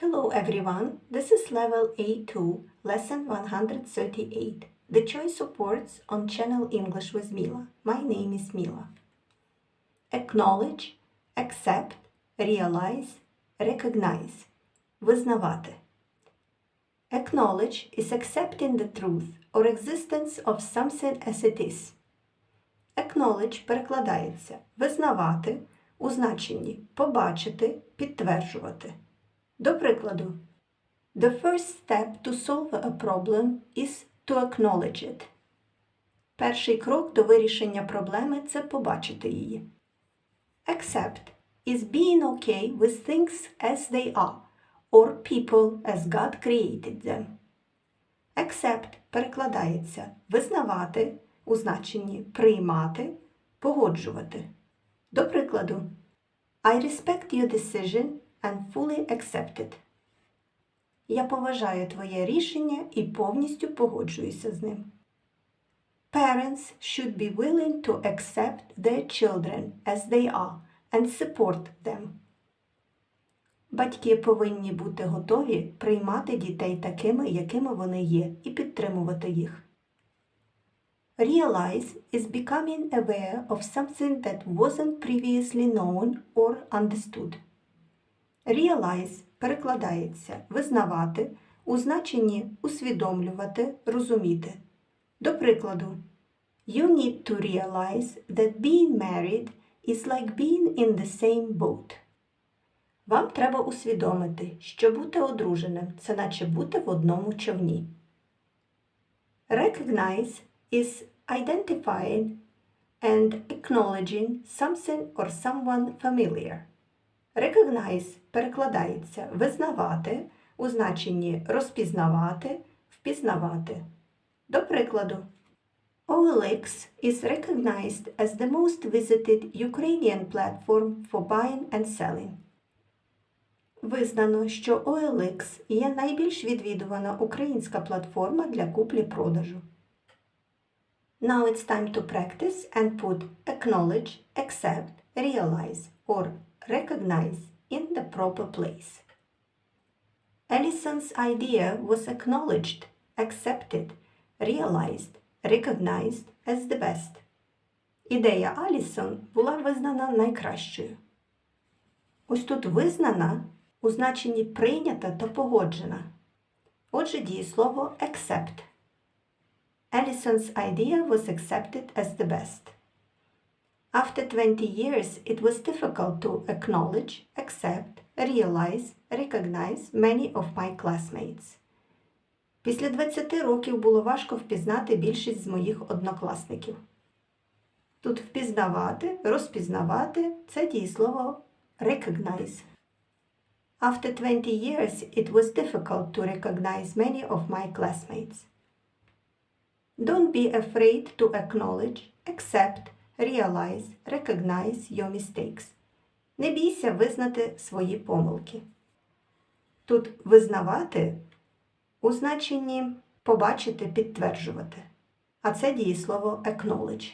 Hello everyone, this is level A2, lesson 138. The choice of words on channel English with Mila. My name is Mila. Acknowledge, accept, realize, recognize. Визнавати. Acknowledge is accepting the truth or existence of something as it is. Acknowledge перекладається визнавати у значенні побачити, підтверджувати. До прикладу, The first step to solve a problem is to acknowledge it. Перший крок до вирішення проблеми це побачити її. Accept is being okay with things as they are or people as God created them. Accept перекладається визнавати у значенні приймати, погоджувати. До прикладу, I respect your decision and fully accept it. Я поважаю твоє рішення і повністю погоджуюся з ним. Parents should be willing to accept their children as they are and support them. Батьки повинні бути готові приймати дітей такими, якими вони є, і підтримувати їх. Realize is becoming aware of something that wasn't previously known or understood. Realize перекладається визнавати у значенні усвідомлювати, розуміти. До прикладу, You need to realize that being married is like being in the same boat. Вам треба усвідомити, що бути одруженим це наче бути в одному човні. Recognize is identifying and acknowledging something or someone familiar. Recognize перекладається визнавати у значенні розпізнавати, впізнавати. До прикладу, OLX is recognized as the most visited Ukrainian platform for buying and selling. Визнано, що OLX є найбільш відвідувана українська платформа для куплі-продажу. Now it's time to practice and put acknowledge, accept, realize or recognize in the proper place. Allison's idea was acknowledged, accepted, realized, recognized as the best. Ідея Алісон була визнана найкращою. Ось тут визнана у значенні прийнята та погоджена. Отже, дієслово accept. Allison's idea was accepted as the best. After 20 years, it was difficult to acknowledge, accept, realize, recognize many of my classmates. Після 20 років було важко впізнати більшість з моїх однокласників. Тут впізнавати, розпізнавати це дієслово recognize. After 20 years, it was difficult to recognize many of my classmates. Don't be afraid to acknowledge, accept, realize, recognize your mistakes. Не бійся визнати свої помилки. Тут визнавати у значенні побачити, підтверджувати. А це дієслово acknowledge.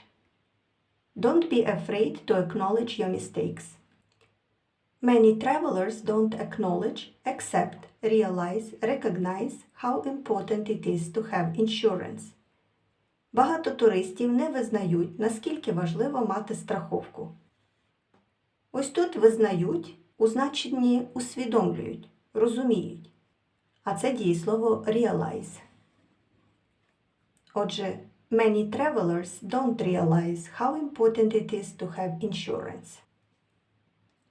Don't be afraid to acknowledge your mistakes. Many travelers don't acknowledge, accept, realize, recognize how important it is to have insurance. Багато туристів не визнають, наскільки важливо мати страховку. Ось тут визнають у значенні усвідомлюють, розуміють. А це дієслово realize. Отже, many travelers don't realize how important it is to have insurance.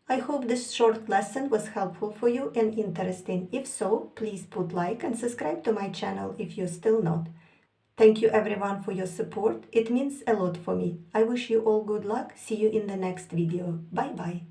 I hope this short lesson was helpful for you and interesting. If so, please put like and subscribe to my channel if you're still not. Thank you everyone for your support. It means a lot for me. I wish you all good luck. See you in the next video. Bye bye.